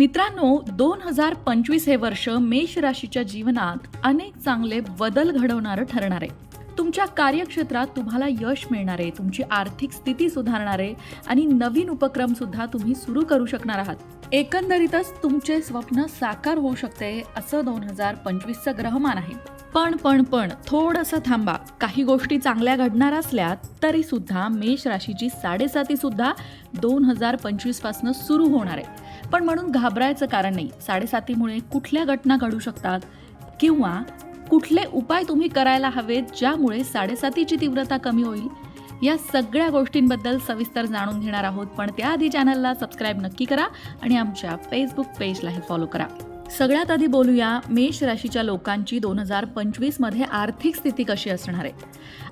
मित्रांनो दोन हजार पंचवीस हे वर्ष मेष राशीच्या जीवनात अनेक चांगले बदल घडवणारं ठरणार आहे. तुमच्या कार्यक्षेत्रात तुम्हाला यश मिळणार आहे तुमची आर्थिक स्थिती सुधारणार आहे आणि नवीन उपक्रम सुद्धा तुम्ही सुरू करू शकणार आहात. एकंदरीतच तुमचे स्वप्न साकार होऊ शकते असं दोन हजार पंचवीसचं ग्रहमान आहे. पण पण पण थोडंसं थांबा. काही गोष्टी चांगल्या घडणार असल्या तरी सुद्धा मेष राशीची साडेसाती सुद्धा दोन हजार पंचवीसपासून सुरू होणार आहे. पण म्हणून घाबरायचं कारण नाही. साडेसातीमुळे कुठल्या घटना घडू शकतात? किंवा कुठले उपाय तुम्ही करायला हवेत ज्यामुळे साडेसातीची तीव्रता कमी होईल? या सगळ्या गोष्टींबद्दल सविस्तर जाणून घेणार आहोत. पण त्याआधी चॅनलला सबस्क्राईब नक्की करा आणि आमच्या फेसबुक पेजलाही फॉलो करा. सगळ्यात आधी बोलूया मेष राशीच्या लोकांची दोन हजार पंचवीसमध्ये आर्थिक स्थिती कशी असणार आहे?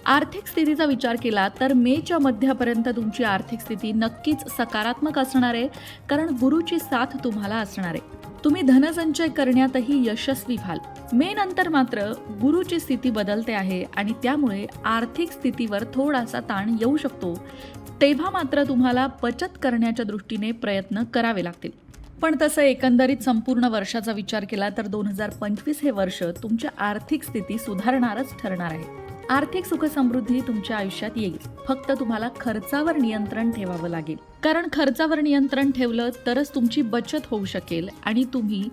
आर्थिक स्थितीचा विचार केला तर मेच्या मध्यापर्यंत तुमची आर्थिक स्थिती नक्कीच सकारात्मक असणार आहे कारण गुरुची साथ तुम्हाला असणार आहे. तुम्ही धनसंचय करण्यातही यशस्वी व्हाल. मे नंतर मात्र गुरुची स्थिती बदलते आहे आणि त्यामुळे आर्थिक स्थितीवर थोडासा ताण येऊ शकतो. तेव्हा मात्र तुम्हाला बचत करण्याच्या दृष्टीने प्रयत्न करावे लागतील. पण तसं एकंदरीत संपूर्ण वर्षाचा विचार केला तर दोन हजार पंचवीस हे वर्ष तुमच्या आर्थिक स्थिती सुधारणारच ठरणार आहे. आर्थिक सुखसमृद्धी तुमच्या आयुष्यात येईल. फक्त तुम्हाला खर्चावर नियंत्रण ठेवावं लागेल. कारण खर्चावर नियंत्रण ठेवलं तरच तुमची बचत होऊ शकेल आणि तुम्ही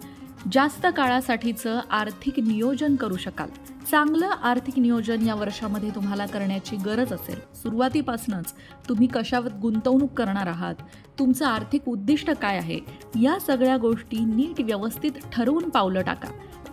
जास्त काळासाठीचं आर्थिक नियोजन करू शकाल. चांगलं आर्थिक नियोजन या वर्षामध्ये तुम्हाला करण्याची गरज असेल. सुरुवातीपासूनच तुम्ही कशावर गुंतवणूक करणार आहात? तुमचं आर्थिक उद्दिष्ट काय आहे? या सगळ्या गोष्टी नीट व्यवस्थित ठरवून पावलं टाका.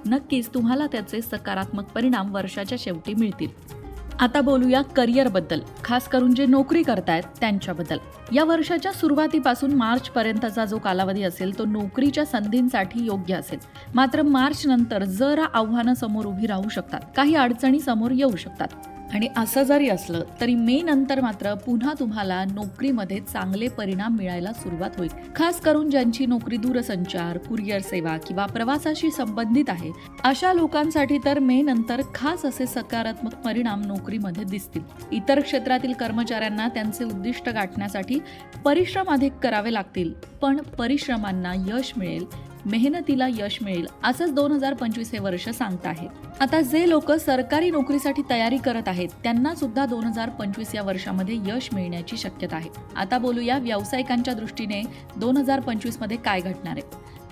नक्कीच तुम्हाला त्याचे सकारात्मक परिणाम वर्षाच्या शेवटी मिळतील. आता बोलूया करिअरबद्दल खास करून जे नोकरी करतायत त्यांच्याबद्दल. या वर्षाच्या सुरुवातीपासून मार्च पर्यंतचा जो कालावधी असेल तो नोकरीच्या संधींसाठी योग्य असेल. मात्र मार्च नंतर जरा आव्हानं समोर उभी राहू शकतात. काही अडचणी समोर येऊ शकतात. आणि असं जरी असलं तरी मे नंतर मात्र पुन्हा तुम्हाला नोकरीमध्ये चांगले परिणाम मिळायला सुरुवात होईल. खास करून ज्यांची नोकरी दूरसंचार कुरिअर सेवा किंवा प्रवासाशी संबंधित आहे अशा लोकांसाठी तर मे नंतर खास असे सकारात्मक परिणाम नोकरीमध्ये दिसतील. इतर क्षेत्रातील कर्मचाऱ्यांना त्यांचे उद्दिष्ट गाठण्यासाठी परिश्रम अधिक करावे लागतील पण परिश्रमांना यश मिळेल मेहनतीला यश मिळेल असंच दोन हजार पंचवीस हे वर्ष सांगत आहे. आता जे लोक सरकारी नोकरीसाठी तयारी करत आहेत त्यांना सुद्धा दोन हजार पंचवीस या वर्षामध्ये यश मिळण्याची शक्यता आहे. आता बोलूया व्यावसायिकांच्या दृष्टीने दोन हजार पंचवीसमध्ये काय घडणार आहे.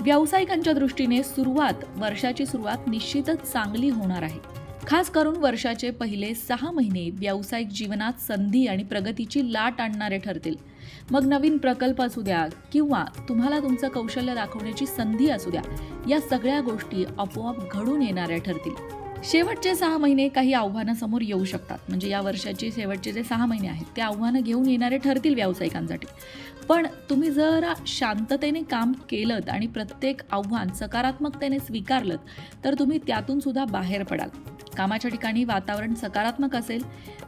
व्यावसायिकांच्या दृष्टीने सुरुवात वर्षाची सुरुवात निश्चितच चांगली होणार आहे. खास करून वर्षाचे पहिले सहा महिने व्यावसायिक जीवनात संधी आणि प्रगतीची लाट आणणारे ठरतील. मग नवीन प्रकल्प असू द्या किंवा तुम्हाला तुमचं कौशल्य दाखवण्याची संधी असू द्या या सगळ्या गोष्टी आपोआप घडून येणाऱ्या ठरतील. शेवटचे सहा महिने काही आव्हानं समोर येऊ शकतात. म्हणजे या वर्षाचे शेवटचे जे सहा महिने आहेत ते आव्हानं घेऊन येणारे ठरतील व्यावसायिकांसाठी. पण तुम्ही जर शांततेने काम केलं आणि प्रत्येक आव्हान सकारात्मकतेने स्वीकारलं तर तुम्ही त्यातून सुद्धा बाहेर पडाल. कामाच्या ठिकाणी वातावरण सकारात्मक असेल.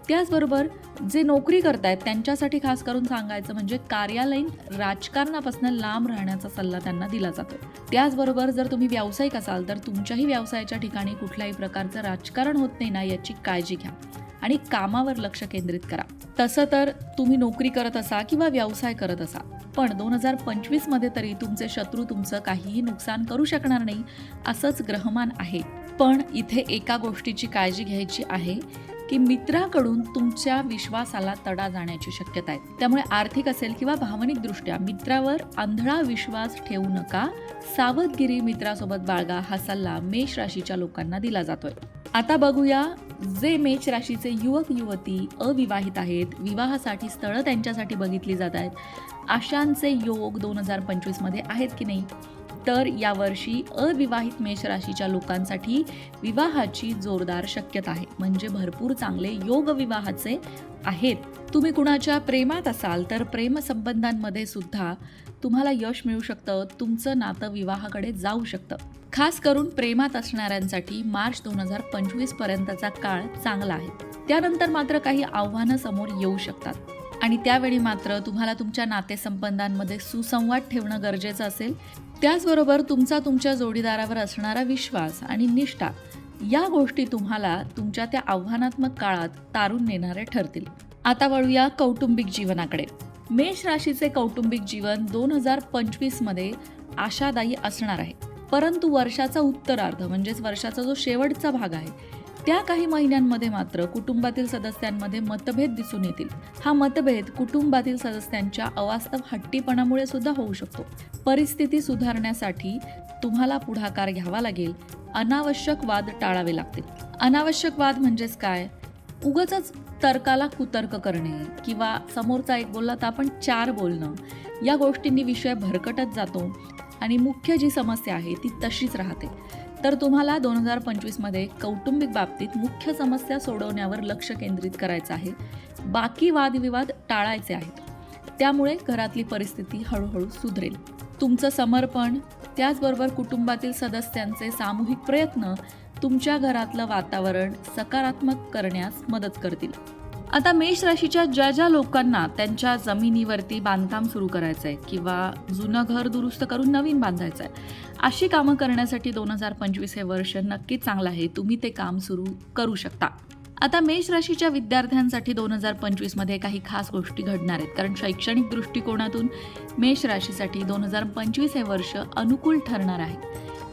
त्याचबरोबर जे नोकरी करतायत त्यांच्यासाठी खास करून सांगायचं म्हणजे कार्यालयीन राजकारणापासून लांब राहण्याचा सल्ला त्यांना दिला जातो. त्याचबरोबर जर तुम्ही व्यावसायिक असाल तर तुमच्याही व्यवसायाच्या ठिकाणी कुठल्याही प्रकारचं राजकारण होत नाही ना याची काळजी घ्या. आणि कामावर लक्ष केंद्रित करा. तसं तर तुम्ही नोकरी करत असा किंवा व्यवसाय करत असा पण दोन हजार पंचवीसमध्ये तरी तुमचे शत्रू तुमचं काहीही नुकसान करू शकणार नाही असंच ग्रहमान आहे. पण इथे एका गोष्टीची काळजी घ्यायची आहे की मित्राकडून तुमच्या विश्वासाला तडा जाण्याची शक्यता आहे. त्यामुळे आर्थिक असेल किंवा भावनिकदृष्ट्या मित्रावर आंधळा विश्वास ठेवू नका. सावधगिरी मित्रासोबत बाळगा. हा सल्ला मेष राशीच्या लोकांना दिला जातोय. आता बघूया जे मेष राशीचे युवक युवती अविवाहित आहेत विवाहासाठी स्थळं त्यांच्यासाठी बघितली जात आहेत. अशांचे योग दोन हजार पंचवीसमध्ये आहेत की नाही? तर यावर्षी अविवाहित मेष राशीच्या लोकांसाठी विवाहाची जोरदार शक्यता आहे. म्हणजे भरपूर चांगले योग विवाहाचे आहेत. तुम्ही कुणाच्या प्रेमात असाल तर प्रेमसंबंधांमध्ये सुद्धा तुम्हाला यश मिळू शकतं. तुमचं नातं विवाहाकडे जाऊ शकतं. खास करून प्रेमात असणाऱ्यांसाठी मार्च दोन हजार पंचवीस पर्यंतचा काळ चांगला आहे. त्यानंतर मात्र काही आव्हानं समोर येऊ शकतात. आणि त्यावेळी मात्र तुम्हाला तुमच्या नातेसंबंधांमध्ये सुसंवाद ठेवणं गरजेचं असेल. त्याचबरोबर तुमचा तुमच्या जोडीदारावर असणारा विश्वास आणि निष्ठा या गोष्टी तुम्हाला तुमच्या त्या आव्हानात्मक काळात तारून नेणारे ठरतील. आता वळूया कौटुंबिक जीवनाकडे. मेष राशीचे कौटुंबिक जीवन दोन हजार पंचवीसमध्ये आशादायी असणार आहे. परंतु वर्षाचा उत्तरार्ध म्हणजेच वर्षाचा जो शेवटचा भाग आहे त्या काही महिन्यांमध्ये मात्र कुटुंबातील सदस्यांमध्ये मतभेद दिसून येतील. हा मतभेद कुटुंबातील सदस्यांच्या अवास्तव हट्टीपणामुळे सुद्धा होऊ शकतो. परिस्थिती सुधारण्यासाठी तुम्हाला पुढाकार घ्यावा लागेल. अनावश्यक वाद टाळावे लागतील. अनावश्यक वाद म्हणजेच काय? उगच तर्काला कुतर्क करणे किंवा समोरचा एक बोलला तर आपण चार बोलणं. या गोष्टींनी विषय भरकटत जातो. आणि मुख्य जी समस्या आहे ती तशीच राहते. तर तुम्हाला दोन हजार पंचवीसमध्ये कौटुंबिक बाबतीत मुख्य समस्या सोडवण्यावर लक्ष केंद्रित करायचं आहे. बाकी वादविवाद टाळायचे आहेत. त्यामुळे घरातली परिस्थिती हळूहळू सुधरेल. तुमचं समर्पण त्याचबरोबर कुटुंबातील सदस्यांचे सामूहिक प्रयत्न तुमच्या घरातलं वातावरण सकारात्मक करण्यास मदत करतील. आता मेष राशीच्या ज्या ज्या लोकांना त्यांच्या जमिनीवरती बांधकाम सुरू करायचं आहे किंवा जुनं घर दुरुस्त करून नवीन बांधायचं आहे अशी कामं करण्यासाठी दोन हजार पंचवीस हे वर्ष नक्कीच चांगलं आहे. तुम्ही ते काम सुरू करू शकता. आता मेष राशीच्या विद्यार्थ्यांसाठी दोन हजार पंचवीसमध्ये काही खास गोष्टी घडणार आहेत. कारण शैक्षणिक दृष्टिकोनातून मेष राशीसाठी दोन हजार पंचवीस हे वर्ष अनुकूल ठरणार आहे.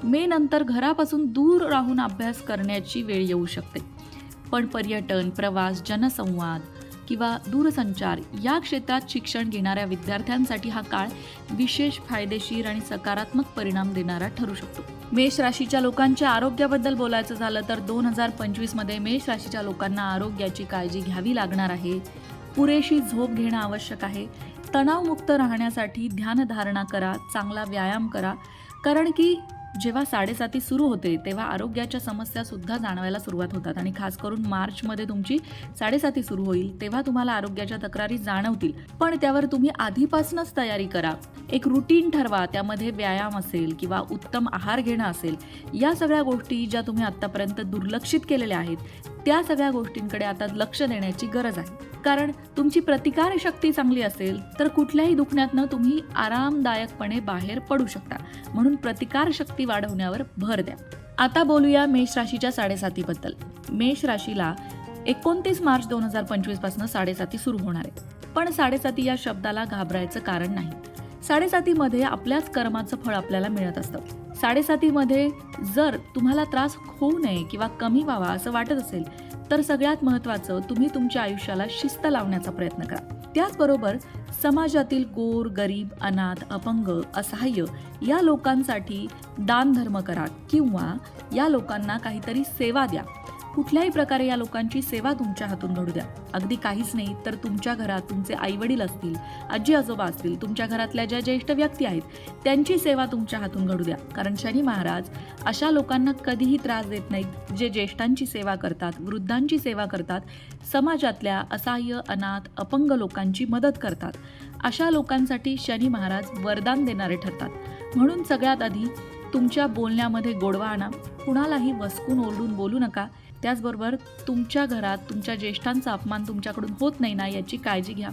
मे नंतर घरापासून दूर राहून अभ्यास करण्याची वेळ येऊ शकते. पण पर्यटन प्रवास जनसंवाद किंवा दूरसंचार या क्षेत्रात शिक्षण घेणाऱ्या विद्यार्थ्यांसाठी हा काळ विशेष फायदेशीर आणि सकारात्मक परिणाम देणारा ठरू शकतो. मेष राशीच्या लोकांच्या आरोग्याबद्दल बोलायचं झालं तर दोन हजार पंचवीसमध्ये मेष राशीच्या लोकांना आरोग्याची काळजी घ्यावी लागणार आहे. पुरेशी झोप घेणं आवश्यक आहे. तणावमुक्त राहण्यासाठी ध्यानधारणा करा चांगला व्यायाम करा. कारण की जेव्हा साडेसाती सुरू होते तेव्हा आरोग्याच्या समस्या सुद्धा जाणवायला सुरुवात होतात. आणि खास करून मार्चमध्ये तुमची साडेसाती सुरू होईल तेव्हा तुम्हाला आरोग्याच्या तक्रारी जाणवतील. पण त्यावर तुम्ही आधीपासूनच तयारी करा. एक रुटीन ठरवा त्यामध्ये व्यायाम असेल किंवा उत्तम आहार घेणं असेल या सगळ्या गोष्टी ज्या तुम्ही आत्तापर्यंत दुर्लक्षित केलेल्या आहेत त्या सगळ्या गोष्टींकडे आता लक्ष देण्याची गरज आहे. कारण तुमची प्रतिकारशक्ती चांगली असेल तर कुठल्याही दुखण्यातनं तुम्ही आरामदायकपणे बाहेर पडू शकता. म्हणून प्रतिकारशक्ती वाढवण्यावर भर द्या. आता बोलूया मेष राशीच्या साडेसातीबद्दल. मेष राशीला एकोणतीस मार्च दोन हजार पंचवीसपासून साडेसाती सुरू होणार आहे. पण साडेसाती या शब्दाला घाबरायचं कारण नाही. साडेसातीमध्ये आपल्याच कर्माचं फळ आपल्याला मिळत असतं. साडेसातीमध्ये जर तुम्हाला त्रास होऊ नये किंवा कमी व्हावा असं वाटत असेल तर सगळ्यात महत्त्वाचं तुम्ही तुमच्या आयुष्याला शिस्त लावण्याचा प्रयत्न करा. त्याचबरोबर समाजातील गोर गरीब अनाथ अपंग असहाय्य या लोकांसाठी दानधर्म करा किंवा या लोकांना काहीतरी सेवा द्या. कुठल्याही प्रकारे या लोकांची सेवा तुमच्या हातून घडू द्या. अगदी काहीच नाही तर तुमच्या घरात तुमचे आईवडील असतील आजी आजोबा असतील तुमच्या घरातल्या ज्या ज्येष्ठ व्यक्ती आहेत त्यांची सेवा तुमच्या हातून घडू द्या. कारण शनी महाराज अशा लोकांना कधीही त्रास देत नाहीत जे ज्येष्ठांची सेवा करतात वृद्धांची सेवा करतात समाजातल्या असहाय्य अनाथ अपंग लोकांची मदत करतात. अशा लोकांसाठी शनी महाराज वरदान देणारे ठरतात. म्हणून सगळ्यात आधी तुमच्या बोलण्यामध्ये गोडवा आणा. कुणालाही वसकून ओरडून बोलू नका. त्याचबरोबर तुमच्या घरात तुमच्या ज्येष्ठांचा अपमान तुमच्याकडून होत नाही ना याची काळजी घ्या.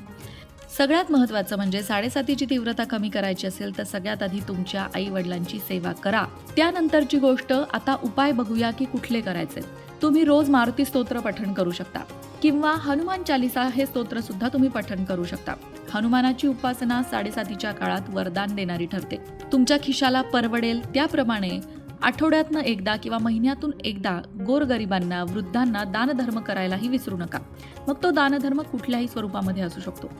सगळ्यात महत्त्वाचं म्हणजे साडेसातीची तीव्रता कमी करायची असेल तर सगळ्यात आधी तुमच्या आई वडिलांची सेवा करा. त्यानंतरची गोष्ट आता उपाय बघूया की कुठले करायचे. तुम्ही रोज मारुती स्तोत्र पठण करू शकता. किंवा हनुमान चालिसा हे स्तोत्र सुद्धा तुम्ही पठण करू शकता. हनुमानाची उपासना साडेसातीच्या काळात वरदान देणारी ठरते. तुमच्या खिशाला परवडेल त्याप्रमाणे आठवड्यातनं एकदा किंवा महिन्यातून एकदा गोरगरिबांना वृद्धांना दानधर्म करायलाही विसरू नका. मग तो दानधर्म कुठल्याही स्वरूपामध्ये असू शकतो.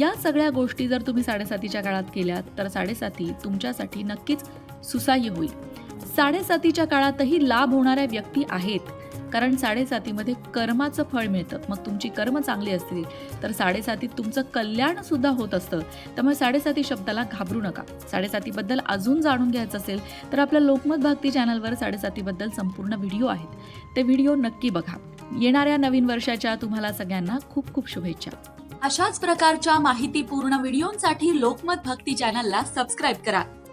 या सगळ्या गोष्टी जर तुम्ही साडेसातीच्या काळात केल्यात तर साडेसाती तुमच्यासाठी नक्कीच सुसाह्य होईल. साडेसातीच्या काळातही लाभ होणाऱ्या व्यक्ती आहेत. कारण साडेसातीमध्ये कर्माचं फळ मिळतं. मग तुमची कर्म चांगली असतील तर साडेसातीत तुमचं कल्याणसुद्धा होत असतं. त्यामुळे साडेसाती शब्दाला घाबरू नका. साडेसातीबद्दल अजून जाणून घ्यायचं असेल तर आपल्या लोकमत भक्ती चॅनलवर साडेसातीबद्दल संपूर्ण व्हिडिओ आहेत. ते व्हिडिओ नक्की बघा. येणाऱ्या नवीन वर्षाच्या तुम्हाला सगळ्यांना खूप खूप शुभेच्छा. अशाच प्रकारच्या माहितीपूर्ण व्हिडिओंसाठी लोकमत भक्ती चॅनलला सबस्क्राईब करा.